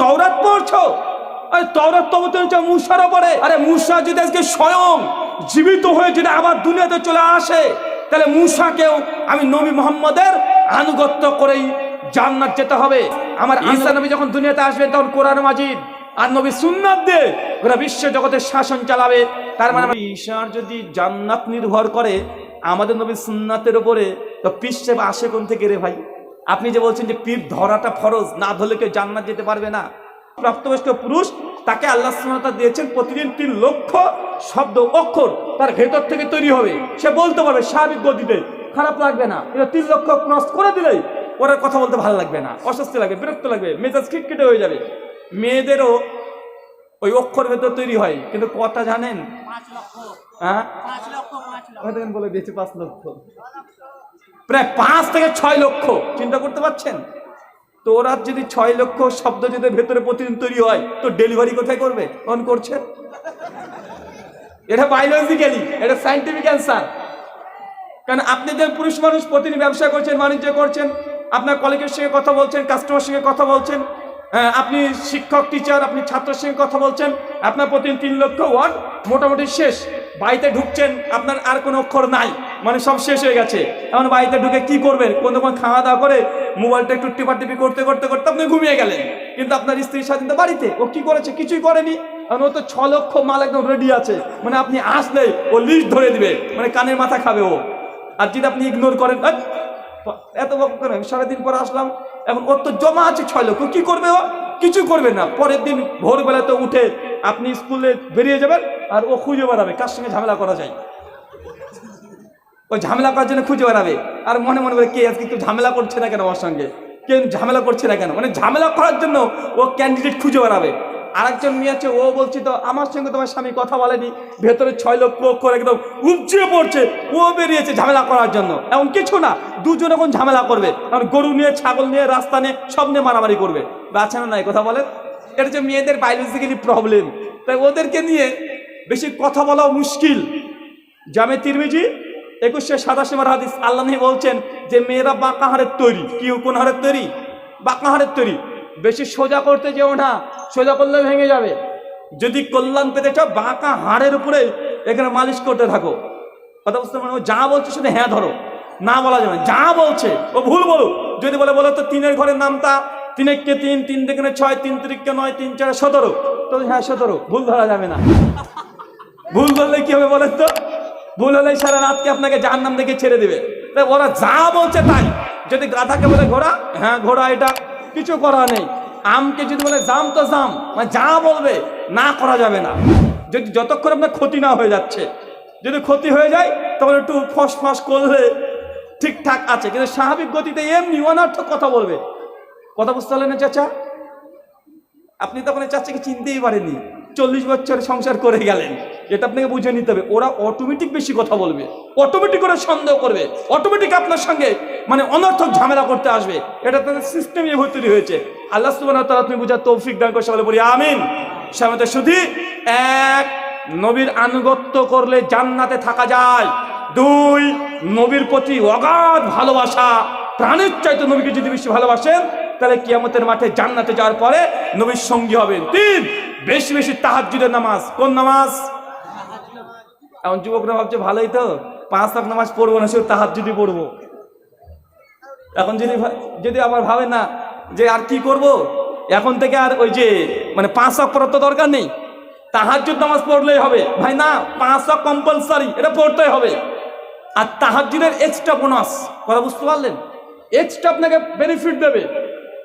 তওরাত পড়ছো? আরে তওরাত তো হচ্ছে মুসার ওপরে আরে মুসা যদি আজকে স্বয়ং জীবিত হয়ে যদি আবার দুনিয়াতে চলে আসে তাহলে মুসাকেও আমি নবী মোহাম্মদের আনুগত্য করেই জান্নাত যেতে হবে। আমার ঈসা নবী যখন দুনিয়াতে আসবেন তখন কোরআন মাজিদ আর নবী সুন্নাত দিয়ে ওরা বিশ্ব জগতের শাসন চালাবে। তার মানে ঈশার যদি জান্নাত নির্ভর করে আমাদের নবী সুন্নাতের উপরে তো সাহেব আসে কোন থেকে রে ভাই। আপনি যে বলছেন যে পীর ধরাটা ফরজ না ধরলে কেউ জান্নাত যেতে পারবে না। প্রাপ্তবয়স্ক পুরুষ তাকে আল্লাহ সুমতা দিয়েছেন প্রতিদিন তিন লক্ষ শব্দ অক্ষর তার ভেতর থেকে তৈরি হবে। সে বলতে পারবে স্বাভাবিক গতিতে খারাপ লাগবে না। এটা তিন লক্ষ ক্রস করে দিলেই ওরা কথা বলতে ভালো লাগবে না অস্বস্তি লাগবে বিরক্ত লাগবে মেজাজ খিটখিটে হয়ে যাবে। মেয়েদেরও ওই অক্ষর ভেতর তৈরি হয়। কিন্তু কথা জানেন? হ্যাঁ? বলে দিয়েছে পাঁচ লক্ষ। প্রায় পাঁচ থেকে ছয় লক্ষ চিন্তা করতে পারছেন? তো ওরা যদি ছয় লক্ষ শব্দ যদি ভেতরে প্রতিদিন তৈরি হয় তো ডেলিভারি কোথায় করবে? অন করছে। এটা বায়োলজিক্যালি এটা সাইন্টিফিক অ্যান্সার কারণ আপনি যে পুরুষ মানুষ প্রতিদিন ব্যবসা করছেন বাণিজ্য করছেন আপনার কলিগের সঙ্গে কথা বলছেন কাস্টমার সঙ্গে কথা বলছেন হ্যাঁ, আপনি শিক্ষক টিচার আপনি ছাত্রের সঙ্গে কথা বলছেন আপনার প্রতিদিন তিন লক্ষ ওয়ার্ড মোটামুটি শেষ। বাড়িতে ঢুকছেন আপনার আর কোনো অক্ষর নাই। মানে সব শেষ হয়ে গেছে। এখন বাড়িতে ঢুকে কি করবেন? কোনো কোনো খাওয়া দাওয়া করে মোবাইলটা একটু টিপাটিপি করতে করতে করতে আপনি ঘুমিয়ে গেলেন। কিন্তু আপনার স্ত্রীর সাথে তো বাড়িতে ও কি করেছে? কিছুই করেনি। কারণ ও তো ছ লক্ষ মাল একদম রেডি আছে। মানে আপনি আসলেই ও লিস্ট ধরে দিবে। মানে কানের মাথা খাবে ও। আর যদি আপনি ইগনোর করেন "আট, এত সারাদিন পর আসলাম। এখন ওর তো জমা আছে ছয় লক্ষ। কি করবে ও? কিছু করবে না। পরের দিন ভোরবেলাতে উঠে আপনি স্কুলে বেরিয়ে যাবেন। আর ও খুঁজে বেড়াবে, কার সঙ্গে ঝামেলা করা যায়। ও ঝামেলা করার জন্য খুঁজে বেড়াবে। আর মনে মনে করে, কে আজকে কেউ ঝামেলা করছে না কেন আমার সঙ্গে? কেউ ঝামেলা করছে না কেন? মানে ঝামেলা করার জন্য ও ক্যান্ডিডেট খুঁজে বেড়াবে। আরেকজন মেয়ে আছে, ও বলছি, তো আমার সঙ্গে তোমার স্বামী কথা বলেনি। ভেতরে ছয় লক্ষ করে একদম উপচে পড়ছে। ও বেরিয়েছে ঝামেলা করার জন্য। এমন কিছু না, দুজন এখন ঝামেলা করবে। কারণ গরু নিয়ে, ছাগল নিয়ে, রাস্তা নিয়ে, সব নিয়ে মারামারি করবে। আছে না নাই, কথা বলেন? এটা হচ্ছে মেয়েদের বায়োলজিক্যালি প্রবলেম তাই ওদেরকে নিয়ে বেশি কথা বলাও মুশকিল। জামে তিরমিজি একুশশো সাতাশি মার হাদিস, আল্লাহ বলছেন যে, মেয়েরা বাঁকা হাড়ের তৈরি। কি কোন হাড়ের তৈরি? বাঁকা হাড়ের তৈরি। বেশি সোজা করতে যেও না, সোজা করলে ভেঙে যাবে। যদি কল্যাণ পেতে চাও, বাঁকা হাড়ের উপরে এখানে মালিশ করতে থাকো। কথা বুঝতে ও যা বলছে শুধু হ্যাঁ ধরো। না বলা যাবে। যা বলছে, ও ভুল বলো যদি বলে, বলো তো তিনের ঘরের নামটা তিন এককে তিন তিন থেকে ছয়, তিন তিরিককে নয়, তিন চার সতেরো। তো হ্যাঁ সতেরো। ভুল ধরা যাবে না। ভুল করলে কি হবে বলেন তো? ভুল হলে সারা রাতকে আপনাকে জাহান নাম দেখে ছেড়ে দেবে। ওরা যা বলছে তাই। যদি গাধাকে বলে ঘোড়া হ্যাঁ ঘোড়া এটা। কিছু করা নেই। আমকে যদি বলে জাম, তো জাম। মানে যা বলবে, না করা যাবে না। যদি যতক্ষণ আপনার ক্ষতি না হয়ে যাচ্ছে। যদি ক্ষতি হয়ে যায়, তখন একটু ফস ফস করলে ঠিকঠাক আছে। কিন্তু স্বাভাবিক গতিতে এমনি অনার্থক কথা বলবে। কথা বুঝতে পারলেন চাচা? আপনি তখন চাচাকে চিনতেই পারেননি। চল্লিশ বছর সংসার করে গেলেন। এটা আপনাকে বুঝে নিতে হবে। ওরা অটোমেটিক বেশি কথা বলবে। অটোমেটিক ওরা সন্দেহ করবে। অটোমেটিক আপনার সঙ্গে মানে অনর্থক ঝামেলা করতে আসবে। এটা তাদের সিস্টেমে এভাবে তৈরি হয়েছে। আল্লাহ সুবাহ তারা তুমি বুঝার তৌফিক দান করে, সকলে বলি আমিন। সামনে শুধু এক, নবীর আনুগত্য করলে জান্নাতে থাকা যায়। দুই, নবীর প্রতি অগাধ ভালোবাসা। প্রাণের চাইতে নবীকে যদি বেশি ভালোবাসেন তাহলে কিয়ামতের মাঠে জান্নাতে যাওয়ার পরে নবীর সঙ্গী হবেন। তিন, বেশি বেশি তাহাজ্জুদের নামাজ। কোন নামাজ? এখন যুবকরা ভাবছে, ভালোই তো, পাঁচ লাখ নামাজ পড়ব না, শুধু তাহাজ্জুদি পড়ব। এখন যদি যদি আবার ভাবে না যে আর কি করব, এখন থেকে আর ওই যে মানে পাঁচ লাখ পড়ার তো দরকার নেই। তাহাজ্জুদ নামাজ পড়লেই হবে। ভাই না, পাঁচ লাখ কম্পালসারি এটা পড়তেই হবে। আর তাহাজ্জুদের এক্সট্রা বোনাস কথা বুঝতে পারলেন? এক্সট্রা আপনাকে বেনিফিট দেবে।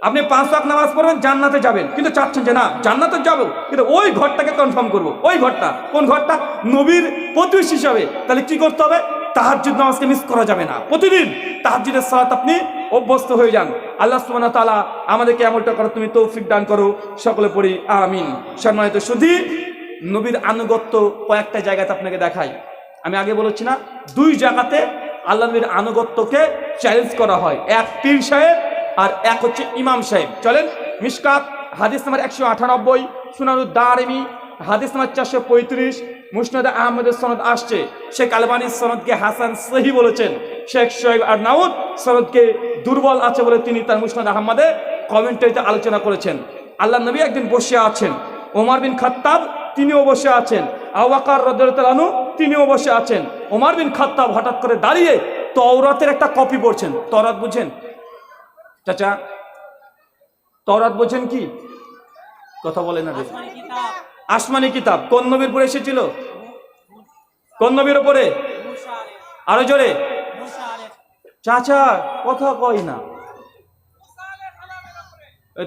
আপনি পাঁচ লাখ নামাজ পড়বেন, জান্নাতে যাবেন। কিন্তু চাচ্ছেন যে না, জান্নাতে যাব, কিন্তু ওই ঘরটাকে কনফার্ম করব। ওই ঘরটা, কোন ঘরটা? নবীর প্রতিবেশী হিসাবে। তাহলে কি করতে হবে? তাহাজ্জুদ নামাজকে মিস করা যাবে না। প্রতিদিন তাহাজ্জুদের সালাত আপনি অভ্যস্ত হয়ে যান। আল্লাহ সুবহানাহু ওয়া তাআলা আমাদেরকে এমনটা করো তুমি তৌফিক দান করো। সকলে পড়ি, আমিন। সম্মানিত শুধু নবীর আনুগত্য কয়েকটা জায়গাতে আপনাকে দেখাই। আমি আগে বলেছি না, দুই জায়গাতে আল্লাহ নবীর আনুগত্যকে চ্যালেঞ্জ করা হয়। এক পীর সাহেব আর এক হচ্ছে ইমাম সাহেব। চলেন মিসকাত হাদিস নাম্বার একশো আটানব্বই সুনানুদ দারেমি হাদিস নাম্বার চারশো পঁয়ত্রিশ, মুসনাদ আহমদের সনদ আসছে। শেখ আলবানির সনদকে হাসান সহি বলেছেন। শেখ শোয়েব আর নাউদ সনদকে দুর্বল আছে বলে তিনি তার মুসনাদ আহমদে কমেন্টারিতে আলোচনা করেছেন। আল্লাহ নবী একদিন বসে আছেন। ওমর বিন খাত্তাব, তিনিও বসে আছেন। আওয়াকার রদুল্লাহনু তিনিও বসে আছেন। ওমর বিন খাত্তাব হঠাৎ করে দাঁড়িয়ে তওরাতের একটা কপি পড়ছেন। তরাত বুঝেন চাচা তরাত বোঝেন কি? কথা বলে না আসমানি কিতাব। কোন নবীর উপরে এসেছিল? কোন নবীর উপরে? আরও জোরে। চাচা কথা কয় না।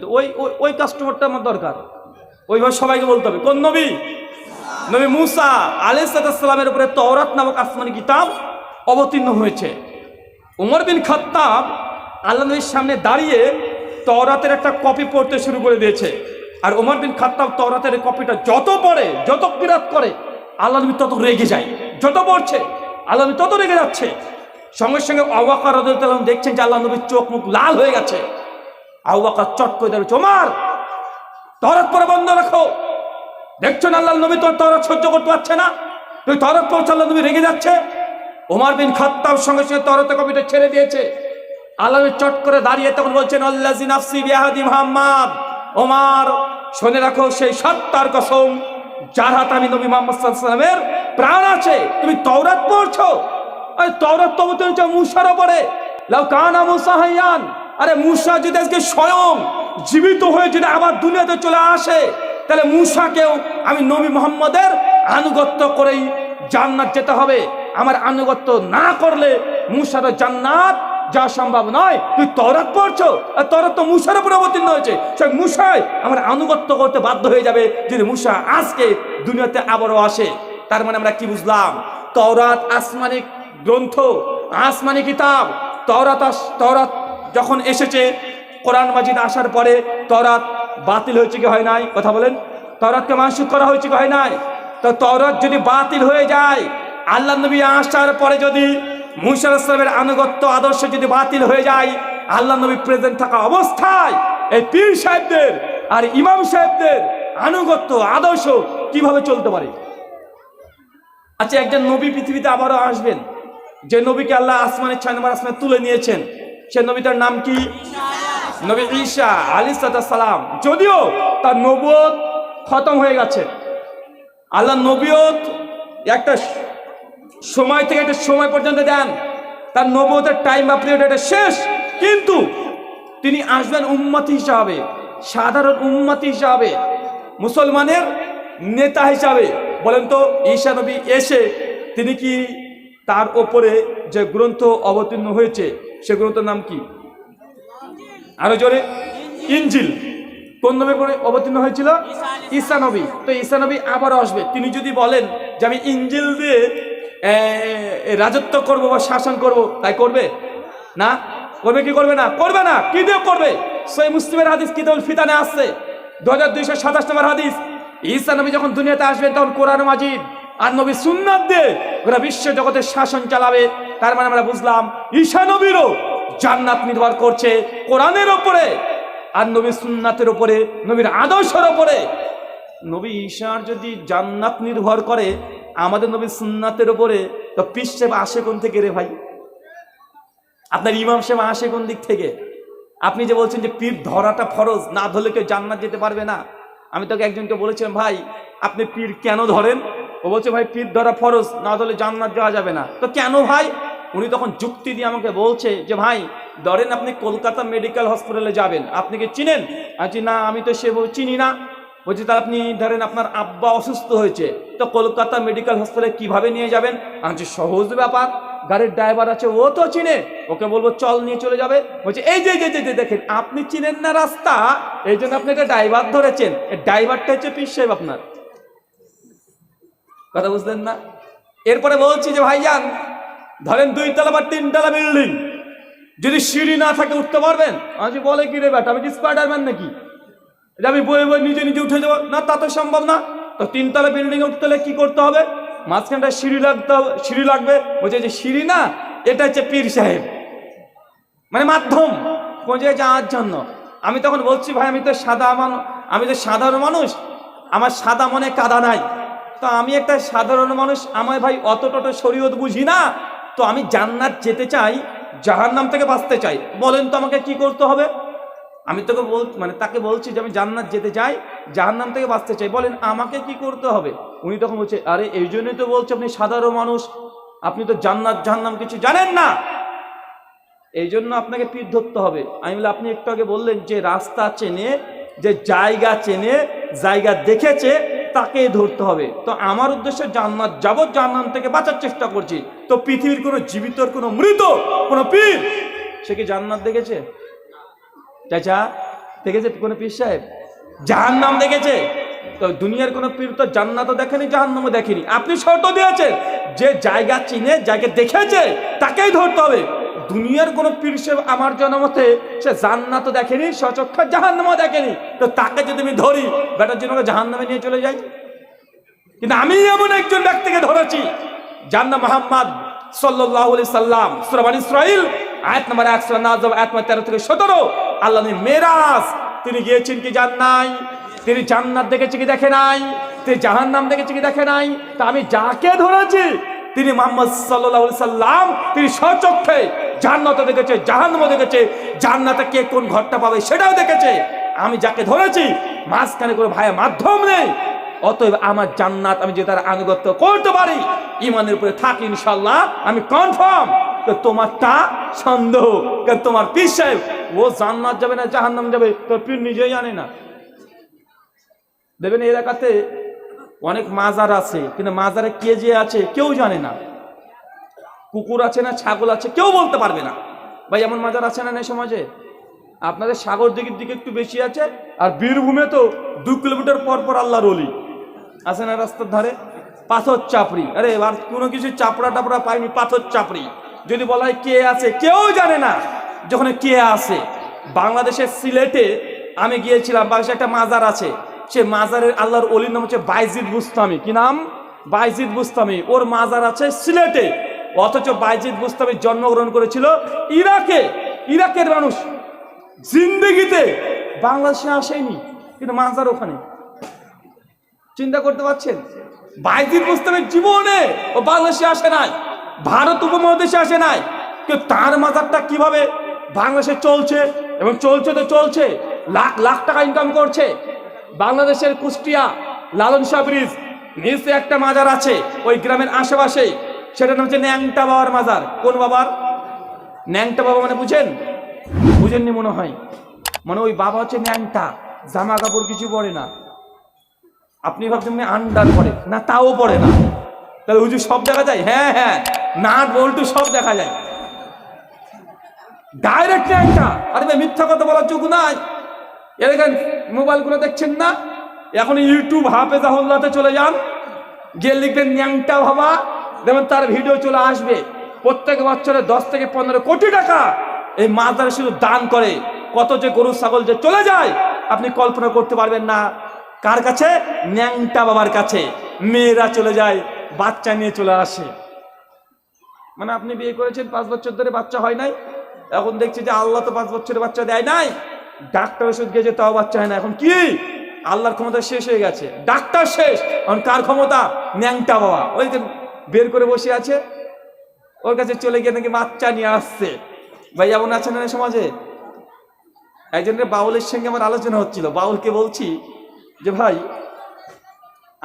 ওই ওই- ওই কাস্টমারটা আমার দরকার। ওইভাবে সবাইকে বলতে হবে। কোন নবী? নবী মুসা আলাইসালামের উপরে তওরাত নামক আসমানি কিতাব অবতীর্ণ হয়েছে। উমর বিন খাত্তাব আল্লাহ নবীর সামনে দাঁড়িয়ে তওরাতের একটা কপি পড়তে শুরু করে দিয়েছে। আর উমর বিন খাত্তাব তওরাতের এই কপিটা যত পড়ে, যত বিরাট করে, আল্লাহ নবী তত রেগে যায়। যত পড়ছে, আল্লাহ নবী তত রেগে যাচ্ছে। সঙ্গে সঙ্গে রাদিয়াল্লাহু আনহু দেখছেন যে আল্লাহ নবীর চোখ মুখ লাল হয়ে গেছে। আবাকার চট করে দাঁড়িয়েছে ওমর তরাত পরে বন্ধ রাখো। দেখছ আল্লাহ নবী তোর তরাত সহ্য করতে পারছে না? তুই তরাত পড়ছে, আল্লাহ নবী রেগে যাচ্ছে। ওমর বিন খাত্তাব সঙ্গে সঙ্গে তরতে কবিটা ছেড়ে দিয়েছে। নবী চট করে দাঁড়িয়ে তখন বলছেন আল্লাহ নাফসি বিহাদি মোহাম্মদ। ওমর, শুনে রাখো, সেই সত্তার কসম, যার হাতে আমি নবী মোহাম্মদ সাল্লামের প্রাণ আছে, তুমি তওরাত পড়ছো। আরে তওরাত তো তুমি মুসার লাউ কানা মুসা হাইয়ান। আরে মুসা যদি আজকে স্বয়ং জীবিত হয়ে যদি আবার দুনিয়াতে চলে আসে, তাহলে মুসাকেও আমি নবী মোহাম্মদের আনুগত্য করেই জান্নাত যেতে হবে। আমার আনুগত্য না করলে মুসার জান্নাত যা সম্ভব নয়, তুই তরাত পড়ছো? আর তরাত তো মুসার উপরে অবতীর্ণ হয়েছে। সে মুসাই আমার আনুগত্য করতে বাধ্য হয়ে যাবে যদি মুসা আজকে দুনিয়াতে আবারও আসে। তার মানে আমরা কি বুঝলাম? তওরাত আসমানি গ্রন্থ, আসমানি কিতাব, তওরাত আস- তওরাত যখন এসেছে, কোরআন মাজিদ আসার পরে তওরাত বাতিল হয়েছে কি হয় নাই? কথা বলেন। তওরাতকে মানসুখ করা হয়েছে কি হয় নাই? তো তওরাত যদি বাতিল হয়ে যায়, আল্লাহ নবী আসার পরে যদি মুসা ইসলামের আনুগত্য আদর্শ যদি বাতিল হয়ে যায়, আল্লাহ নবী প্রেজেন্ট থাকা অবস্থায় এই পীর সাহেবদের আর ইমাম সাহেবদের আনুগত্য আদর্শ কীভাবে চলতে পারে? আচ্ছা একজন নবী পৃথিবীতে আবারও আসবেন। যে নবীকে আল্লাহ আসমানের ছয় নম্বর আসমানে তুলে নিয়েছেন, সে নবীটার নাম কি? নবী ঈশা আলী সালাম। যদিও তার নবুয়ত খতম হয়ে গেছে। আল্লাহ নবীয়ত একটা সময় থেকে একটা সময় পর্যন্ত দেন। তার নবুয়তের টাইম বা পিরিয়ড এটা শেষ। কিন্তু তিনি আসবেন উম্মতি হিসাবে, সাধারণ উম্মতি হিসাবে, মুসলমানের নেতা হিসাবে। বলেন তো, ঈশা নবী এসে তিনি কি তার ওপরে যে গ্রন্থ অবতীর্ণ হয়েছে, সে গ্রন্থের নাম কি? আরও জোরে। ইঞ্জিল। কোন নবীর পরে অবতীর্ণ হয়েছিল? ঈসা নবী। তো ঈসা নবী আবারও আসবে। তিনি যদি বলেন যে আমি ইঞ্জিল দিয়ে রাজত্ব করব বা শাসন করব, তাই করবে? না? করবে কি করবে না? করবে না। কি দিয়ে করবে? সেই মুসলিমের হাদিস কি কিতাবুল ফিতানে আসছে দু হাজার দুইশো সাতাশ নম্বর হাদিস। ঈসা নবী যখন দুনিয়াতে আসবেন তখন কোরআন মাজিদ আর নবী সুন্নাত দিয়ে ওরা বিশ্ব জগতের শাসন চালাবে। তার মানে আমরা বুঝলাম, ঈশা নবীরও জান্নাত নির্ভর করছে কোরআনের ওপরে আর নবী সুন্নাতের ওপরে, নবীর আদর্শের ওপরে। নবী ঈশার যদি জান্নাত নির্ভর করে আমাদের নবী সুন্নাতের ওপরে তো পিস সেবা আসে কোন থেকে রে ভাই? আপনার ইমাম সেবা আসে কোন দিক থেকে? আপনি যে বলছেন যে পীর ধরাটা ফরজ, না ধরলে কেউ জান্নাত যেতে পারবে না। আমি তোকে একজনকে বলেছিলাম, ভাই, আপনি পীর কেন ধরেন? ও বলছে, ভাই, পীর ধরা ফরজ, না ধরলে জান্নাত যাওয়া যাবে না। তো কেন ভাই? উনি তখন যুক্তি দিয়ে আমাকে বলছে যে, ভাই, ধরেন আপনি কলকাতা মেডিকেল হসপিটালে যাবেন। আপনি কি চিনেন? আছি না, আমি তো সে চিনি না। বলছি তাহলে আপনি ধরেন আপনার আব্বা অসুস্থ হয়েছে, তো কলকাতা মেডিকেল হসপিটালে কীভাবে নিয়ে যাবেন? আছি সহজ ব্যাপার, গাড়ির ড্রাইভার আছে, ও তো চিনে, ওকে বলব চল নিয়ে চলে যাবে। বলছে, এই যে যে যে দেখেন, আপনি চিনেন না রাস্তা, এই জন্য আপনি একটা ড্রাইভার ধরেছেন ড্রাইভারটা হচ্ছে পিস সাহেব আপনার। কথা বুঝলেন না? এরপরে বলছি যে, ভাইজান, ধরেন দুই তলা বা তিনতলা বিল্ডিং, যদি সিঁড়ি না থাকে, উঠতে পারবেন? আমি বলে কি রে বেটা, আমি কি স্পাইডারম্যান নাকি? এটা আমি বয়ে বয়ে নিজে নিজে উঠে যাব না, তা তো সম্ভব না। তো তিনতলা বিল্ডিং উঠতে হলে কি করতে হবে? মাঝখানটা সিঁড়ি লাগতে হবে, সিঁড়ি লাগবে। বলছে যে সিঁড়ি না, এটা হচ্ছে পীর সাহেব। মানে মাধ্যম। জায়গায় যাওয়ার জন্য। আমি তখন বলছি, ভাই, আমি তো সাদা মানুষ আমি তো সাধারণ মানুষ। আমার সাদা মনে কাদা নাই। তো আমি একটা সাধারণ মানুষ। আমার ভাই অত টত শরীয়ত বুঝি না। তো আমি জান্নাত যেতে চাই, জাহান্নাম থেকে বাঁচতে চাই। বলেন তো আমাকে কি করতে হবে? আমি তোকে বল মানে তাকে বলছি যে আমি জান্নাত যেতে চাই, জাহান্নাম থেকে বাঁচতে চাই। বলেন, আমাকে কি করতে হবে? উনি তখন বলছে, আরে, এই জন্যই তো বলছে আপনি সাধারণ মানুষ। আপনি তো জান্নাত, জাহান্নাম কিছু জানেন না। এই জন্য আপনাকে পিঠ ধরতে হবে। আমি বলে আপনি একটু আগে বললেন যে রাস্তা চেনে, যে জায়গা চেনে, জায়গা দেখেছে তাকে ধরতে হবে। তো আমার উদ্দেশ্যে জান্নাত যাব জান্নাত থেকে বাঁচার চেষ্টা করছি। তো পৃথিবীর কোনো জীবিতর কোনো মৃত, কোনো পীর, সে কি জান্নাত দেখেছে? চাচা, দেখেছে কোনো পীর সাহেব? জাহান্নাম দেখেছে? তো দুনিয়ার কোনো পীর তো জান্নাতও দেখেনি, জাহান্নামও দেখেনি। আপনি শর্ত দিয়েছেন, যে জায়গা চিনে, জায়গা দেখেছে, তাকেই ধরতে হবে। দুনিয়ার কোনো পীর সে আমার জনমতে, সে জান্নাতও দেখেনি, সচক্ষা জাহান্নামও দেখেনি। তো তাকে যদি আমি ধরি বেটার জন্য জাহান্নামে নিয়ে চলে যাই কিন্তু আমি এমন একজন ব্যক্তিকে ধরেছি নাম মোহাম্মদ সাল্লাহ সাল্লাম, সুরাবান ইসরাইল আয়াত নম্বর একশো নাজব আয়াত নম্বর তেরো থেকে সতেরো। আল্লাহ মেরাজ। তিনি গিয়েছেন কি জান নাই? তিনি জান্নাত দেখেছে কি দেখে নাই? তিনি জাহান্নাম দেখেছে কি দেখে নাই? তা আমি যাকে ধরেছি? তিনি মোহাম্মদ সাল্লাহ সাল্লাম। তিনি স্বচক্ষে জান্নাত দেখেছে, জাহান্নামও দেখেছে। জান্নাতে কে কোন ঘরটা পাবে সেটাও দেখেছে। আমি যাকে ধরেছি, মাঝখানে কোনো ভাইয়ের মাধ্যম নেই। অতএব আমার জান্নাত আমি যে তার আনুগত্য করতে পারি ইমানের উপরে থাকি ইনশাল্লাহ আমি কনফার্ম তোমারটা সন্দেহ। কারণ তোমার পীর সাহেব, ও জান্নাত যাবে না, জাহান্নাম যাবে, তোর পীর নিজেই জানে না। দেখবেন এই এলাকাতে অনেক মাজার আছে, কিন্তু মাজারে কে যে আছে কেউ জানে না। কুকুর আছে না, ছাগল আছে, কেউ বলতে পারবে না। ভাই, এমন মাজার আছে না না এই সমাজে? আপনাদের সাগর দিকের দিকে একটু বেশি আছে, আর বীরভূমে তো দু কিলোমিটার পর পর আল্লাহর অলি আছে না রাস্তার ধারে? পাথর চাপড়ি। আরে এবার কোনো কিছু চাপড়া টাপড়া পাইনি, পাথর চাপড়ি। যদি বলা হয় কে আছে, কেউ জানে না যখন কে আছে। বাংলাদেশের সিলেটে আমি গিয়েছিলাম, বাংলাদেশে একটা মাজার আছে। সে মাজারের আল্লাহর অলির নাম হচ্ছে বাইজিদ বুস্তামি। কি নাম? বাইজিদ বুস্তামি। ওর মাজার আছে সিলেটে। অথচ বাইজিদ বুস্তামি জন্মগ্রহণ করেছিল ইরাকে। ইরাকের মানুষ। জিন্দগিতে। বাংলাদেশে আসেনি। কিন্তু মাজার ওখানে। চিন্তা করতে পারছেন? বাইজিদ মুস্তামের জীবনে ও বাংলাদেশে আসে নাই, ভারত উপমহাদেশে আসে নাই। কিন্তু তার মাজারটা কীভাবে বাংলাদেশে চলছে এবং চলছে তো চলছে, লাখ লাখ টাকা ইনকাম করছে। বাংলাদেশের কুষ্টিয়া লালন শাহ ব্রিজ, নিচে একটা মাজার আছে, ওই গ্রামের আশেপাশে সেটার নাম হচ্ছে ন্যাংটা বাবার মাজার। কোন বাবার? ন্যাংটা বাবা মানে বুঝেন? বুঝেননি মনে হয়। মানে ওই বাবা হচ্ছে ন্যাংটা, জামা কাপড় কিছু পরে না। আপনি ভাবছেন মানে আন্ডার পড়ে। না, তাও পড়ে না। তাহলে হুজুর সব দেখা যায়? হ্যাঁ হ্যাঁ। নাট বল্টু সব দেখা যায়। ডাইরেক্ট ন্যাংটা আরে ভাই, মিথ্যা কথা বলার যোগ নাই। এ দেখেন, মোবাইলগুলো দেখছেন না? এখন ইউটিউব হাফেজ আহুল্লাতে চলে যান। গিয়ে লিখবেন, ন্যাংটা ভাবা। দেখবেন তার ভিডিও চলে আসবে। প্রত্যেক বছরে দশ থেকে পনেরো কোটি টাকা এই মাজারে শুধু দান করে। কত যে গরু, ছাগল যে চলে যায়, আপনি কল্পনা করতে পারবেন না। কার কাছে? ন্যাংটা বাবার কাছে। মেয়েরা চলে যায়, বাচ্চা নিয়ে চলে আসে। মানে আপনি বিয়ে করেছেন, পাঁচ বছর ধরে বাচ্চা হয় নাই। এখন দেখছি যে আল্লাহ তো পাঁচ বছরের বাচ্চা দেয় নাই। ডাক্তার ওষুধ গিয়েছে তাও বাচ্চা হয় না। এখন কি? আল্লাহর ক্ষমতা শেষ হয়ে গেছে। ডাক্তার শেষ। এখন কার ক্ষমতা? ন্যাংটা বাবা। ওই যে বের করে বসে আছে। ওর কাছে চলে গিয়ে নাকি বাচ্চা নিয়ে আসছে। ভাই, এমন আছে না সমাজে? একজনের বাউলের সঙ্গে আমার আলোচনা হচ্ছিল। বাউলকে বলছি যে ভাই,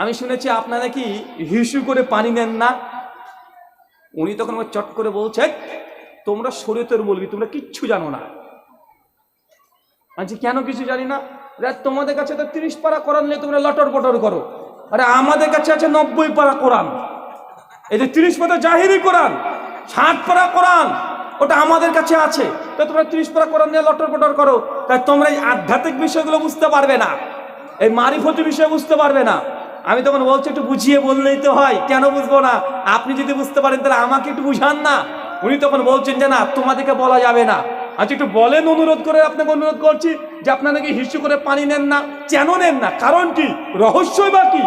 আমি শুনেছি আপনারা নাকি হিসু করে পানি নেন না? উনি তখন আমার চট করে বলছে, তোমরা শরীয়তের বলবি তোমরা কিচ্ছু জানো না। আচ্ছা কেন কিছু জানি না? তোমাদের কাছে তো তিরিশ পারা কোরআন নিয়ে তোমরা লটর পটর করো। আরে, আমাদের কাছে আছে নব্বই পারা কোরআন। এই যে তিরিশ পাতা জাহিরি কোরআন, ষাট পারা কোরআন, ওটা আমাদের কাছে আছে। তো তোমরা তিরিশ পারা কোরআন নিয়ে লটর পটর করো। তাই তোমরা এই আধ্যাত্মিক বিষয়গুলো বুঝতে পারবে না। এই মারিফতি বিষয় বুঝতে পারবে না। আমি তখন বলছি, একটু বুঝিয়ে বললেই তো হয়। কেন বুঝব না? আপনি যদি বুঝতে পারেন, তাহলে আমাকে একটু বুঝান না? উনি তখন বলছেন যে, না, তোমাদেরকে বলা যাবে না। আচ্ছা একটু বলেন, অনুরোধ করে আপনাকে অনুরোধ করছি যে, আপনারা নাকি হিসু করে পানি নেন না। কেন নেন না? কারণ কি? রহস্যই বা কি?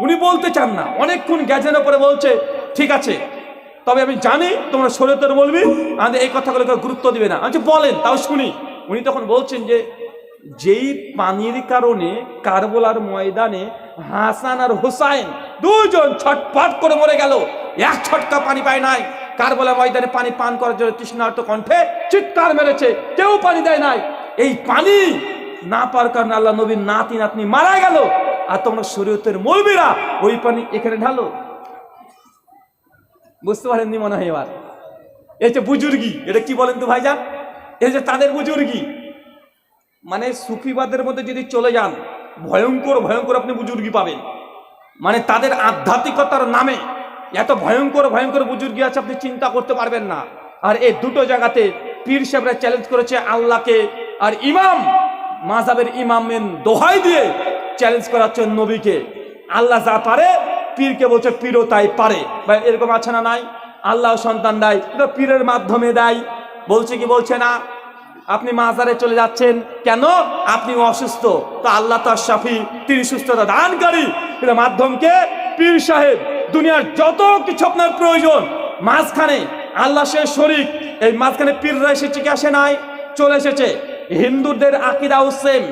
উনি বলতে চান না। অনেকক্ষণ গ্যাজের ওপরে বলছে, ঠিক আছে, তবে আমি জানি তোমরা শরীয়তের বলবি আমাদের এই কথাগুলোকে গুরুত্ব দিবে না। আচ্ছা বলেন, তাও শুনি। উনি তখন বলছেন যে যেই পানির কারণে কারবলার ময়দানে হাসান আর হুসাইন দুজন ছটফট করে মরে গেল। এক ছটকা পানি পায় নাই। কারবলা ময়দানে পানি পান করার জন্য তৃষ্ণার্ত কণ্ঠে চিৎকার মেরেছে। কেউ পানি দেয় নাই। এই পানি না পার কারণে আল্লাহ নবীর নাতি নাতনি মারা গেল। আর তোমরা শরীয়তের মৌলবীরা ওই পানি এখানে ঢালো। বুঝতে পারেননি মনে হয় এবার। এই যে বুজুর্গি, এটা কি বলেন তো ভাইজান? এই যে তাদের বুজুর্গি। মানে সুফিবাদের মধ্যে যদি চলে যান, ভয়ঙ্কর ভয়ঙ্কর আপনি বুজুর্গি পাবেন। মানে তাদের আধ্যাত্মিকতার নামে এত ভয়ঙ্কর ভয়ঙ্কর বুজুর্গি আছে, আপনি চিন্তা করতে পারবেন না। আর এই দুটো জায়গাতে পীর সাহেবরা চ্যালেঞ্জ করেছে আল্লাহকে, আর ইমাম মাজাবের ইমামের দোহাই দিয়ে চ্যালেঞ্জ করাচ্ছে নবীকে। আল্লাহ যা পারে, পীরকে বলছে, পীরও তাই পারে। বা এরকম আছে না নাই? আল্লাহ সন্তান দেয় পীরের মাধ্যমে দেয়। বলছে কি, বলছে না আপনি মাজারে চলে যাচ্ছেন। কেন? আপনি অসুস্থ। তো আল্লাহ তার সাফি, তিনি সুস্থতা দানকারী। কিন্তু মাধ্যমকে পীর সাহেব, দুনিয়ার যত কিছু আপনার প্রয়োজন, মাঝখানে আল্লাহ সে শরিক, এই মাঝখানে পীররা এসেছে কি আসে নাই, চলে এসেছে। হিন্দুদের আকিদাও সেম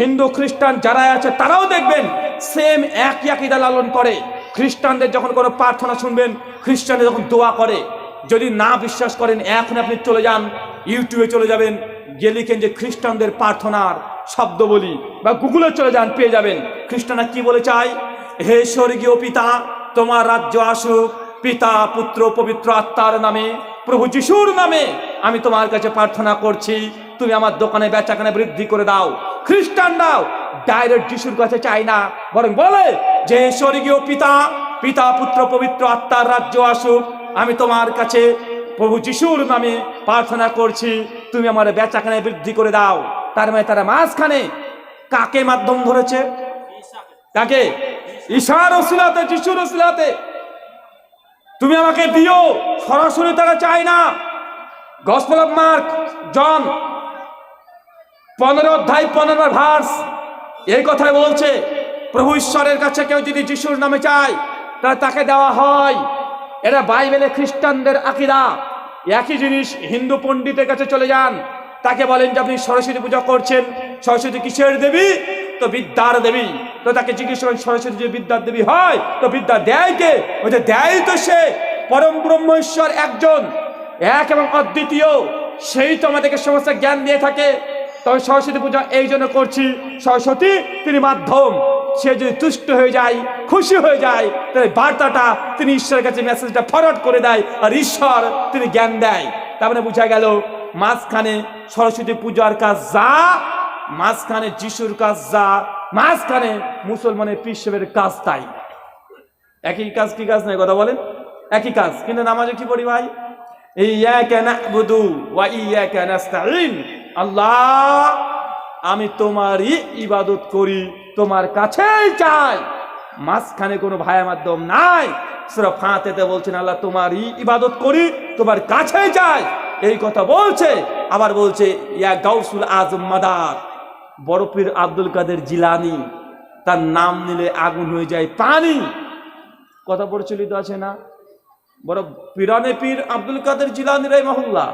হিন্দু, খ্রিস্টান যারা আছে, তারাও দেখবেন সেম একই আকিদা লালন করে। খ্রিস্টানদের যখন কোনো প্রার্থনা শুনবেন খ্রিস্টানদের যখন দোয়া করে, যদি না বিশ্বাস করেন, এখন আপনি চলে যান, ইউটিউবে চলে যাবেন গিয়ে লিখেন যে খ্রিস্টানদের প্রার্থনার শব্দ বলি বা গুগলে চলে যান, পেয়ে যাবেন। খ্রিস্টানরা কি বলে চায়? হে স্বর্গীয় পিতা, তোমার রাজ্য আসুক, পিতা, পুত্র, পবিত্র আত্মার নামে, প্রভু যিশুর নামে আমি তোমার কাছে প্রার্থনা করছি, তুমি আমার দোকানে বেচাখানে বৃদ্ধি করে দাও। খ্রিস্টান দাও ডাইরেক্ট যিশুর কাছে চাই না, বরং বলে যে স্বর্গীয় পিতা পিতা, পুত্র, পবিত্র আত্মার রাজ্য আসুক, আমি তোমার কাছে প্রভু যিশুর নামে প্রার্থনা করছি তুমি আমার বেচাখানে বৃদ্ধি করে দাও। তার মানে তারা মাঝখানে কাকে মাধ্যম ধরেছে? কাকে? ঈশার ওসিলাতে, যিশুর ওসিলাতে। তুমি আমাকে দিও, সরাসরি তারা চায় না। গসপেল অফ মার্ক জন পনেরো অধ্যায়, পনেরো ভার্স এই কথাই বলছে, প্রভু ঈশ্বরের কাছে কেউ যদি যিশুর নামে চায়, তাহলে তাকে দেওয়া হয়। এটা বাইবেলে খ্রিস্টানদের আকিদা। একই জিনিস হিন্দু পণ্ডিতের কাছে চলে যান। তাকে বলেন যে আপনি সরস্বতী পূজা করছেন, সরস্বতী কিসের দেবী? তো বিদ্যার দেবী। তো তাকে জিজ্ঞেস করেন, সরস্বতী যে বিদ্যার দেবী হয়, তো বিদ্যা দেয় কে? ওই যে দেয় তো সে, পরম ব্রহ্ম ঈশ্বর একজন। এক এবং অদ্বিতীয়, সেই তো আমাদেরকে সমস্ত জ্ঞান দিয়ে থাকে। তবে সরস্বতী পূজা এই জন্য করছি, সরস্বতী তিনি মাধ্যম। সে যদি তুষ্ট হয়ে যায়, খুশি হয়ে যায়, তাহলে বার্তাটা তিনি ঈশ্বরের কাছে মেসেজটা ফরওয়ার্ড করে দেয় আর ঈশ্বর তিনি জ্ঞান দেয়। তার মানে বোঝা গেল, মাঝখানে সরস্বতী পূজার কাজ যা, মাঝখানে যিশুর কাজ যা, মাঝখানে মুসলমানের পিসের কাজ তাই। একই কাজ কি কাজ নাই কথা বলেন? একই কাজ। কিন্তু নামাজে কি পড়ি ভাই। আল্লাহ, আমি তোমারই ইবাদত করি। তোমার কাছেই চাই। মাঝখানে কোনো ভাইয়ের মাধ্যম নাই। সুরা ফাতেতে বলছেন, আল্লাহ তোমারই ইবাদত করি, তোমার কাছেই চাই। এই কথা বলছে, আবার বলছে, ইয়া গাউসুল আজম মাদার, বড় পীর আব্দুল কাদের জিলানি, তার নাম নিলে আগুন হয়ে যায় পানি। কথা প্রচলিত আছে না? বড় পিরানে পীর আব্দুল কাদের জিলানি রাই মহল্লা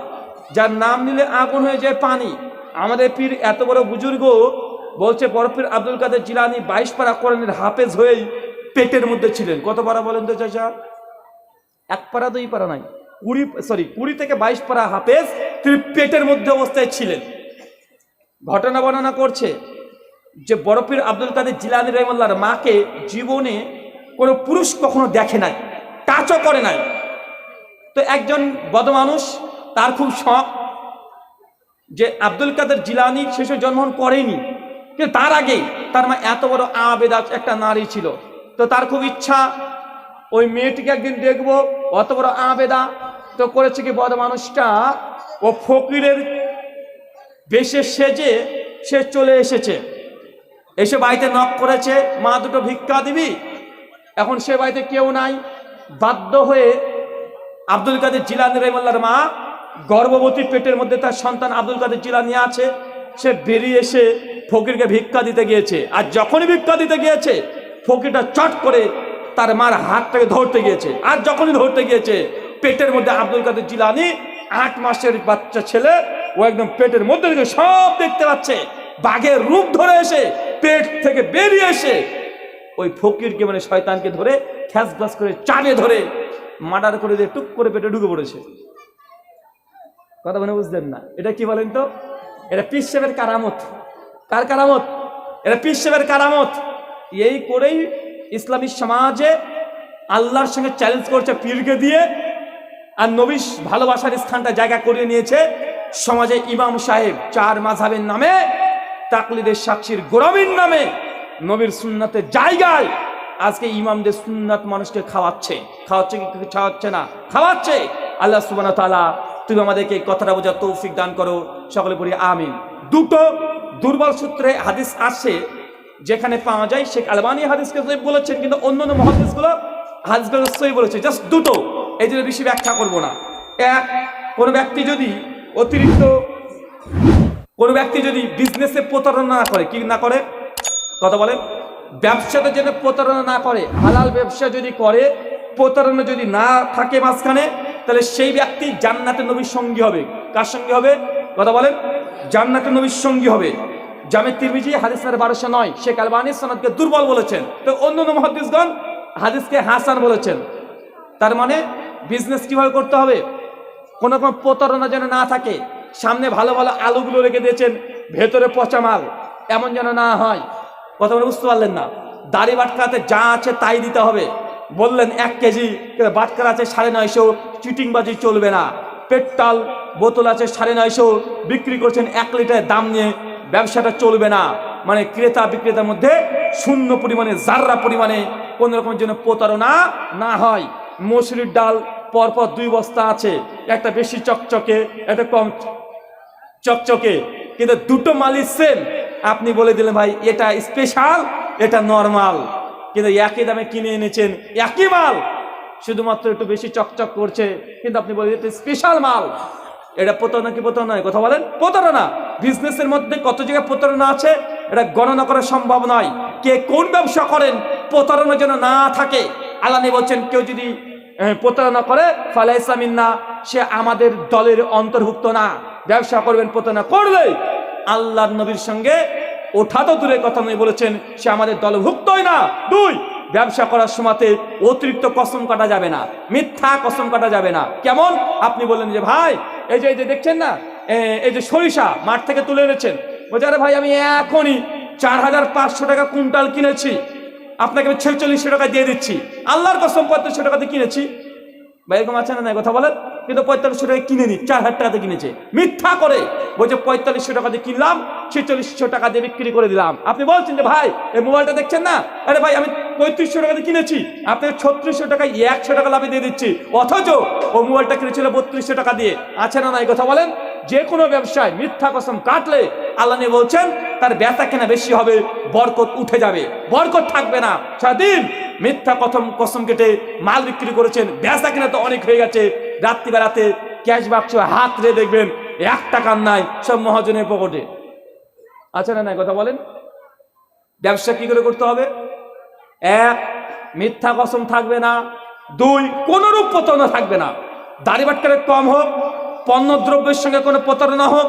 যার নাম নিলে আগুন হয়ে যায় পানি। আমাদের পীর এত বড় বুজুর্গ বলছে বড় পীর আব্দুল কাদের জিলানি বাইশ পারা কোরআনের হাফেজ হয়েই পেটের মধ্যে ছিলেন। কত পারা বলেন তো চাচা? এক পারা, দুই পারা নাই। কুড়ি সরি কুড়ি থেকে বাইশ পারা হাফেজ তিনি পেটের মধ্যে অবস্থায় ছিলেন। ঘটনা বর্ণনা করছে যে, বরফির আব্দুল কাদের জিলানি রহমাল্লার মাকে জীবনে কোনো পুরুষ কখনো দেখে নাই, টাচও করে নাই। তো একজন বদমানুষ, তার খুব শখ যে আব্দুল কাদের জিলানি শেষে জন্মগ্রহণ করেনি। কিন্তু তার আগে তার মা এত বড় আবেদা একটা নারী ছিল। তো তার খুব ইচ্ছা, ওই মেয়েটিকে একদিন দেখব, অত বড় আবেদা। তো করেছে কি বদ মানুষটা, ও ফকিরের বেশে সেজে সে চলে এসেছে। এসে বাড়িতে নক করেছে, মা, দুটো ভিক্ষা দিবি? এখন সে বাড়িতে কেউ নাই। বাধ্য হয়ে আব্দুল কাদের জিলানি রহমাল্লার মা গর্ভবতী পেটের মধ্যে তার সন্তান আব্দুল কাদের জিলানি আছে। সে বেরিয়ে এসে ফকিরকে ভিক্ষা দিতে গিয়েছে। আর যখনই ভিক্ষা দিতে গিয়েছে, ফকিরটা চট করে তার মার হাতটাকে ধরতে গিয়েছে। আর যখনই ধরতে গিয়েছে, পেটের মধ্যে আব্দুল কাদের জিলানি, আট মাসের বাচ্চা ছেলে, ও একদম পেটের মধ্যে থেকে সব দেখতে পাচ্ছে। বাঘের রূপ ধরে এসে, পেট থেকে বেরিয়ে এসে, ওই ফকিরকে মানে শয়তানকে ধরে, খ্যাস গ্লাস করে চানে ধরে, মার্ডার করে দিয়ে টুক করে পেটে ঢুকে পড়েছে। কথা মানে বুঝলেন না? এটা কি বলেন তো? এটা পিসেবের কারামত। কার কারামত? এটা পিসেবের কারামত। এই করেই ইসলামী সমাজে আল্লাহর সঙ্গে চ্যালেঞ্জ করছে পীরকে দিয়ে, আর নবীশ ভালোবাসার স্থানটা জায়গা করে নিয়েছে সমাজে ইমাম সাহেব চার মাঝাবের নামে, তাকলিদের সাক্ষীর গোরামির নামে, নবীর সুন্নাতের জায়গায় আজকে ইমামদের সুন্নাত মানুষকে খাওয়াচ্ছে। খাওয়াচ্ছে কি খাওয়াচ্ছে না? খাওয়াচ্ছে। আল্লাহ সুবান তুমি আমাদেরকে কথাটা বোঝার তৌফিক দান করো। সকলে বলি আমিন। দুটো দুর্বল সূত্রে হাদিস আসে যেখানে পাওয়া যায়, শেখ আলবানি হাদিসকে সহিহ বলেছেন, কিন্তু অন্য অন্য মহাদিসগুলো, হাদিসগুলো সই বলেছে। জাস্ট দুটো। এই জন্য বেশি ব্যাখ্যা করব না। এক, কোনো ব্যক্তি যদি অতিরিক্ত, কোনো ব্যক্তি যদি বিজনেসে প্রতারণা না করে, কি না করে? কথা বলে ব্যবসাতে যেন প্রতারণা না করে, হালাল ব্যবসা যদি করে, প্রতারণা যদি না থাকে মাঝখানে, তাহলে সেই ব্যক্তি জান্নাতে নবীর সঙ্গী হবে। কার সঙ্গী হবে? কথা বলেন? জান্নাতের নবীর সঙ্গী হবে। জামে তিরমিজি হাদিসের বারোশো নয়। শেখ আলবানী সনদকে দুর্বল বলেছেন। তো অন্য মহাদিসগণ হাদিসকে হাসান বলেছেন। তার মানে বিজনেস কীভাবে করতে হবে? কোনো রকম প্রতারণা যেন না থাকে। সামনে ভালো ভালো আলুগুলো রেখে দিয়েছেন, ভেতরে পচা মাল। এমন যেন না হয়। কথা বলে বুঝতে পারলেন না। দাড়ি বাটকাতে যা আছে তাই দিতে হবে। বললেন এক কেজি বাটকার আছে সাড়ে নয়শো, চিটিংবাজি চলবে না। পেট্রোল বোতল আছে সাড়ে নয়শো, বিক্রি করছেন এক লিটার দাম নিয়ে ব্যবসাটা চলবে না। মানে ক্রেতা বিক্রেতার মধ্যে শূন্য পরিমাণে জাররা পরিমাণে কোন রকমের জন্য প্রতারণা না হয়। মসুরির ডাল পরপর দুই বস্তা আছে, একটা বেশি চকচকে, একটা কম চকচকে। কিন্তু দুটো মালই সেম আপনি বলে দিলেন, ভাই, এটা স্পেশাল এটা নর্মাল কিন্তু একই দামে কিনে এনেছেন একই মাল। শুধুমাত্র একটু বেশি চকচক করছে, কিন্তু আপনি বলে এটা স্পেশাল মাল। এটা প্রতারণা কি প্রতারণা কথা বলেন। প্রতারণা। বিজনেসের মধ্যে কত জায়গায় প্রতারণা আছে, এটা গণনা করা সম্ভব নয়। কে কোন ব্যবসা করেন, প্রতারণা যেন না থাকে। আলানি বলছেন, কেউ যদি প্রতারণা করে, ফালা ইসলামিন না, সে আমাদের দলের অন্তর্ভুক্ত না। ব্যবসা করবেন, প্রতারণা করলে আল্লাহ নবীর সঙ্গে ওঠা তো দূরের কথা নয় বলেছেন, সে আমাদের দলভুক্তই না। দুই ব্যবসা করার সময়তে অতিরিক্ত কসম কাটা যাবে না, মিথ্যা কসম কাটা যাবে না। কেমন? আপনি বললেন যে, ভাই, এই যে এই যে, দেখছেন না? এই যে সরিষা মাঠ থেকে তুলে এনেছেন। বলছে, আরে ভাই, আমি এখনই চার হাজার পাঁচশো টাকা কুইন্টাল কিনেছি। আপনাকে আমি ছেচল্লিশশো টাকা দিয়ে দিচ্ছি। আল্লাহর কসম পঁয়ত্রিশশো টাকা দিয়ে কিনেছি। ভাই, এরকম আছে না কথা বলেন। কিন্তু পঁয়তাল্লিশশো টাকা কিনে নি, চার হাজার টাকাতে কিনেছে। মিথ্যা করে। বলছে, পঁয়তাল্লিশশো টাকা দিয়ে কিনলাম, ছেচল্লিশশো টাকা দিয়ে বিক্রি করে দিলাম। আপনি বলছেন যে, ভাই, এই মোবাইলটা দেখছেন না? আরে ভাই, আমি পঁয়ত্রিশশো টাকা দিয়ে কিনেছি। আপনাকে ছত্রিশশো টাকা একশো টাকা লাভে দিয়ে দিচ্ছি। অথচ ও মোবাইলটা কিনেছিল বত্রিশশো টাকা দিয়ে। আছে না নাই কথা বলেন? যে কোনো ব্যবসায় মিথ্যা কসম কাটলে আল্লাহ নিয়ে বলছেন, তার ব্যথা কেনা বেশি হবে, বরকত উঠে যাবে। বরকত থাকবে না। সারাদিন মিথ্যা কথম কসম কেটে মাল বিক্রি করেছেন ব্যবসা কিনা তো অনেক হয়ে গেছে। রাত্রিবেলাতে ক্যাশ বাক্স হাত রে দেখবেন এক টাকার নাই, সব মহাজনের পকেটে। আচ্ছা না নাই, কথা বলেন? ব্যবসা কি করে করতে হবে? এক, মিথ্যা কসম থাকবে না। দুই, কোনরূপ প্রতারণা থাকবে না। দাড়ি বাটকারে কম হোক পণ্য দ্রব্যের সঙ্গে কোনো প্রতারণা হোক,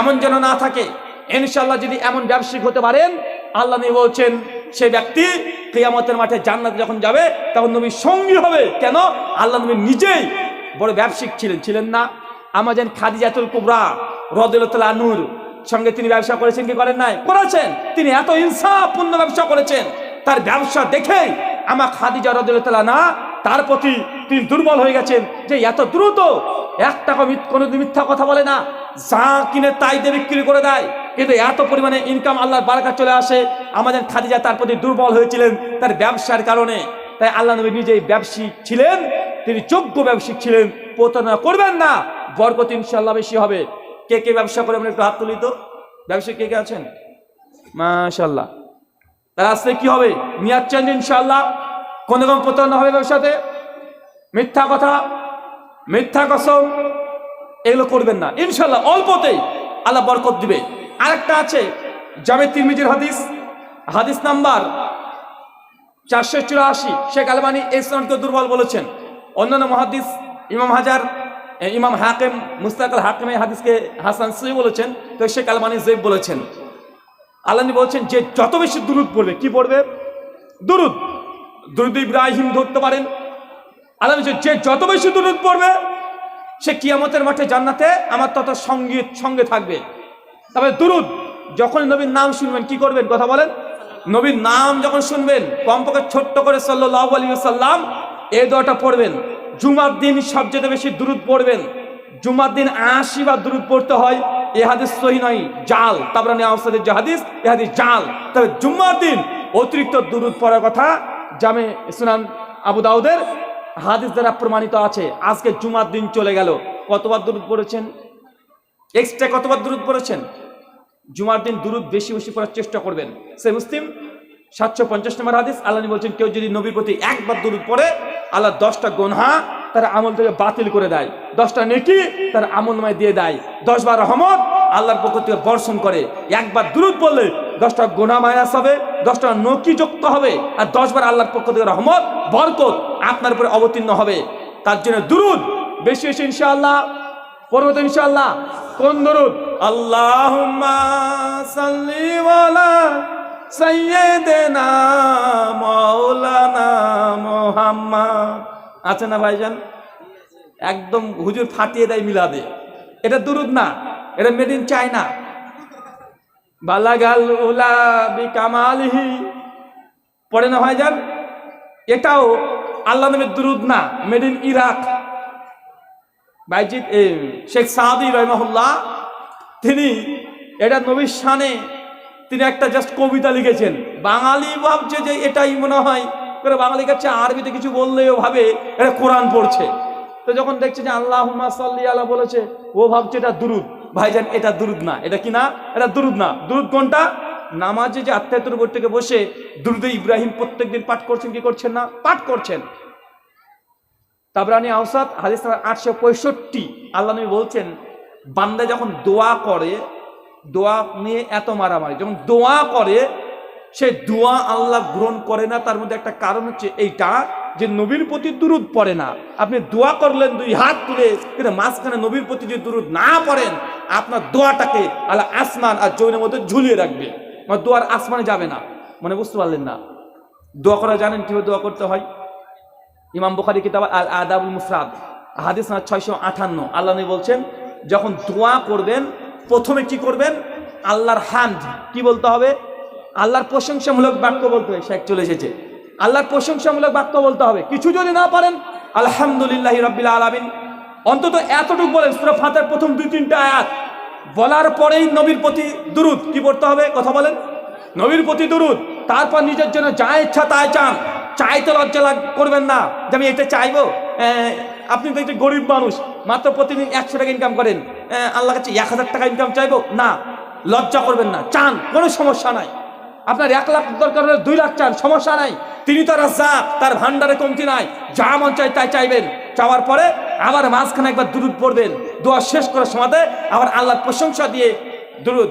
এমন যেন না থাকে। ইনশাল্লাহ যদি এমন ব্যবসায়িক হতে পারেন, আল্লাহ নিয়ে বলছেন, সে ব্যক্তি কিয়ামতের মাঠে জান্নাতে যখন যাবে, তখন নবী সঙ্গী হবে। কেন? আল্লাহ নবী নিজেই বড় ব্যবসায়িক ছিলেন ছিলেন না। আমাজন খাদিজাতুল কুবরা রদুল্লাহ নূর সঙ্গে তিনি ব্যবসা করেছেন, কি করেন নাই? করেছেন। তিনি এত ইনসাফপূর্ণ ব্যবসা করেছেন। তার ব্যবসা দেখে আমার খাদিজা রদুল্লাহ না তার প্রতি তিনি দুর্বল হয়ে গেছেন যে এত দ্রুত এক টাকা কোনো মিথ্যা কথা বলে না। যা কিনে তাই দিয়ে বিক্রি করে দেয়। কিন্তু এত পরিমাণে ইনকাম আল্লাহর বারাকা চলে আসে। আমাদের খাদিজা তার প্রতি দুর্বল হয়েছিলেন তার ব্যবসার কারণে। তাই আল্লাহ নবী নিজেই ব্যবসায়িক ছিলেন। তিনি যোগ্য ব্যবসায়িক ছিলেন, প্রতারণা করবেন না। বরকত ইনশাল্লাহ বেশি হবে। কে কে ব্যবসা করে, আমরা একটু হাত তুলি তো। ব্যবসায়ী কে কে আছেন? মাশাল্লাহ তাহলে আসলে কি হবে? নিয়াজ চেঞ্জ ইনশাল্লাহ কোন রকম প্রতারণা হবে ব্যবসাতে? মিথ্যা কথা, মিথ্যা কসম, এগুলো করবেন না। ইনশাল্লাহ অল্পতেই আল্লাহ বরকত দিবে। আরেকটা আছে জামে তিরমিজির হাদিস। হাদিস নাম্বার চারশো চুরাশি। শেখ আলবানি এই সনদকে দুর্বল বলেছেন। অন্যান্য মহাদিস ইমাম হাজার ইমাম হাকিম, মুস্তাকাল হাকিম এই হাদিসকে হাসান সই বলেছেন, তো শেখ আলবানি জেব বলেছেন। আল্লাহ বলছেন যে যত বেশি দুরুদ পড়বে, কি পড়বে? দুরুদ। দুরুদ ইব্রাহিম ধরতে পারেন। আল্লাহ যে যত বেশি দুরুদ পড়বে, সে কিয়ামতের মাঠে জান্নাতে আমার তত সংগীত সঙ্গে থাকবে। তবে দুরুদ, যখন নবীর নাম শুনবেন, কি করবেন? কথা বলেন। নবীর নাম যখন শুনবেন, কমপক্ষে ছোট্ট করে সাল্লাহ আলী সাল্লাম এই দোয়াটা পড়বেন। জুমার দিন সবচেয়ে বেশি দুরুদ পড়বেন। জুমার দিন আশি বার দুরুদ পড়তে হয়। এ হাদিস সহি নয়, জাল। আওসাদের যে হাদিস, এ হাদিস, জাল। তবে জুম্মার দিন অতিরিক্ত দুরুদ পড়ার কথা জামে সুনান আবু দাউদের হাদিস দ্বারা প্রমাণিত আছে। আজকে জুমার দিন চলে গেল। কতবার দুরুদ পড়েছেন? এক্সট্রা কতবার দুরুদ পড়েছেন? জুমার দিন দুরুদ বেশি বেশি পড়ার চেষ্টা করবেন। সে মুসলিম সাতশো পঞ্চাশ নম্বর হাদিস, আল্লাহ বলছেন, কেউ যদি নবীর প্রতি একবার দুরুদ পড়ে, আল্লাহ দশটা গোনহা তার আমল থেকে বাতিল করে দেয়। দশটা নেকি তার আমলময় দিয়ে দেয়। দশ বার রহমত আল্লাহর পক্ষ থেকে বর্ষণ করে। একবার দুরুদ বললে দশটা গোনা মায়াস হবে, দশটা নকি যুক্ত হবে, আর দশবার আল্লাহর পক্ষ থেকে রহমত, বরকত আপনার উপরে অবতীর্ণ হবে। তার জন্য দুরুদ বেশি বেশি ইনশাআল্লাহ পর্বত ইনশাআল্লাহ। কোন দরুদ? আল্লাহুম্মা সাইয়্যিদিনা মাওলানা মুহাম্মদ। আছে না ভাইজান? একদম হুজুর ফাটিয়ে দেয় মিলাদে। এটা দুরুদ না এটা মেড ইন চায়না বালাগাল উলা বিকামালিহি। পড়ে না ভাইজান? এটাও আল্লাহ নবীর দুরুদ না মেড ইন ইরাক বাইজিদ এ, শেখ সাদি রহমহুল্লাহ তিনি এটা নবীর শানে তিনি একটা জাস্ট কবিতা লিখেছেন। বাঙালি ভাবছে যে এটাই মনে হয়। করে বাঙালি কাছে আরবিতে কিছু বললেও ভাবে এটা কোরআন পড়ছে। তো যখন দেখছে যে আল্লাহ সাল্লি আল্লাহ বলেছে, ও ভাবছে এটা দুরুদ। ভাইজান, এটা দুরুদ না। এটা কি না? এটা দুরুদ না। দুরুদ কোনটা? নামাজে যে আত্মায়তের উপর থেকে বসে দুরুদে ইব্রাহিম প্রত্যেকদিন পাঠ করছেন, কি করছেন না? পাঠ করছেন। তাবরানি আওসাদ, হাদিস আটশো পঁয়ষট্টি, আল্লাহ বলছেন, বান্দা যখন দোয়া করে দোয়া নিয়ে এত মারামারি। যখন দোয়া করে, সে দোয়া আল্লাহ গ্রহণ করে না, তার মধ্যে একটা কারণ হচ্ছে এইটা যে নবীর প্রতি দুরুদ পড়ে না। আপনি দোয়া করলেন দুই হাত তুলে, কিন্তু মাঝখানে নবীর প্রতি যদি দুরুদ না পড়েন, আপনার দোয়াটাকে আল্লাহ আসমান আর জৈনের মধ্যে ঝুলিয়ে রাখবে। মানে দোয়ার আসমানে যাবে না। মানে বুঝতে পারলেন না। দোয়া করা জানেন কীভাবে দোয়া করতে হয়? ইমাম বুখারি কিতাব আল আদাবুল মুফরাদ, হাদিস ছয়শো আঠান্ন। আল্লাহ বলছেন, যখন দোয়া করবেন প্রথমে কি করবেন? আল্লাহর হামদ কি বলতে হবে? আল্লাহর প্রশংসামূলক বাক্য বলতে হবে। শেখ চলে এসেছে। আল্লাহর প্রশংসামূলক বাক্য বলতে হবে। কিছু যদি না পারেন, আলহামদুলিল্লাহ রব্বিল আলামিন। অন্তত এতটুকু বলেন, সুরা ফাতের প্রথম দুই, তিনটা আয়াত। বলার পরেই নবীর প্রতি দুরুদ, কি পড়তে হবে? কথা বলেন। নবীর প্রতি দুরুদ। তারপর নিজের জন্য যা ইচ্ছা তাই চান। চাইতে লজ্জা করবেন না। যে আমি এটা চাইব। আপনি তো একটা গরিব মানুষ। মাত্র প্রতিদিন একশো টাকা ইনকাম করেন। আল্লাহ কাছে এক হাজার টাকা ইনকাম চাইব? না। লজ্জা করবেন না। চান, কোনো সমস্যা নাই। আপনার এক লাখ দরকার হলে দুই লাখ চান, সমস্যা নাই। তিনি তো রাজ্জাক, তার ভান্ডারে কমতি নাই। যা মন চাই তাই চাইবেন। চাওয়ার পরে আবার মাঝখানে একবার দুরুদ পড়বেন। দোয়া শেষ করার সময়তে আবার আল্লাহর প্রশংসা দিয়ে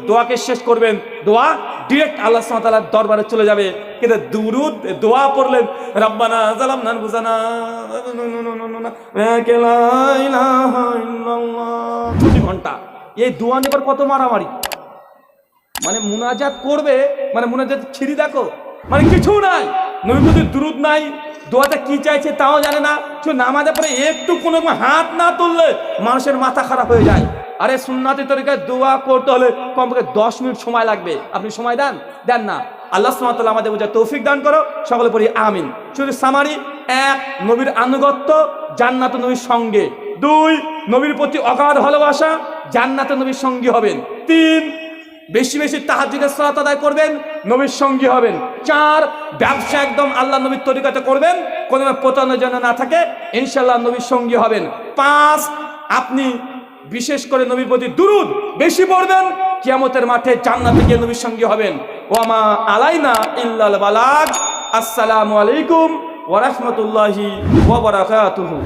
দোয়াকে শেষ করবেন। দোয়া ডিরেক্ট আল্লাহ সালার দরবারে চলে যাবে। কিন্তু দুরুদ, দোয়া পড়লেন, রব্বানা জালাম নান ঘণ্টা। এই দোয়া নেবার কত মারামারি? মানে মুনাজাত করবে মানে মুনাজাত ছিঁড়ি দেখো। মানে কিছু নাই। নবীর প্রতি দুরুদ নাই। দোয়াটা কি চাইছে তাও জানে না। শুধু নামাজের পরে একটু কোনো হাত না তুললে মানুষের মাথা খারাপ হয়ে যায়। আরে সুন্নাতি তরিকায় দোয়া করতে হলে কমপক্ষে দশ মিনিট সময় লাগবে। আপনি সময় দেন? দেন না। আল্লাহ সুমাতাল্লাহ আমাদের বোঝা তৌফিক দান করো, সকলে পড়ি আমিন। শুধু সামারি এক, নবীর আনুগত্য, জান্নাত নবীর সঙ্গে। দুই, নবীর প্রতি অগাধ ভালোবাসা, জান্নাত নবীর সঙ্গী হবেন। তিন, বেশি বেশি তাহাজুদের সালাত আদায় করবেন, নবীর সঙ্গী হবেন। চার, ব্যবসা একদম আল্লাহ নবীর তরিকাতে করবেন, কোনো প্রতারণা যেন না থাকে ইনশাল্লাহ নবীর সঙ্গী হবেন। পাঁচ, আপনি বিশেষ করে নবীর প্রতি দুরুদ বেশি পড়বেন, কিয়ামতের মাঠে জান্নাতে গিয়ে নবীর সঙ্গে হবেন। ওয়ামা আলাইনা ইল্লাল বালাগ। আসসালামু আলাইকুম ওয়া রাহমাতুল্লাহি ওয়া বারাকাতুহু।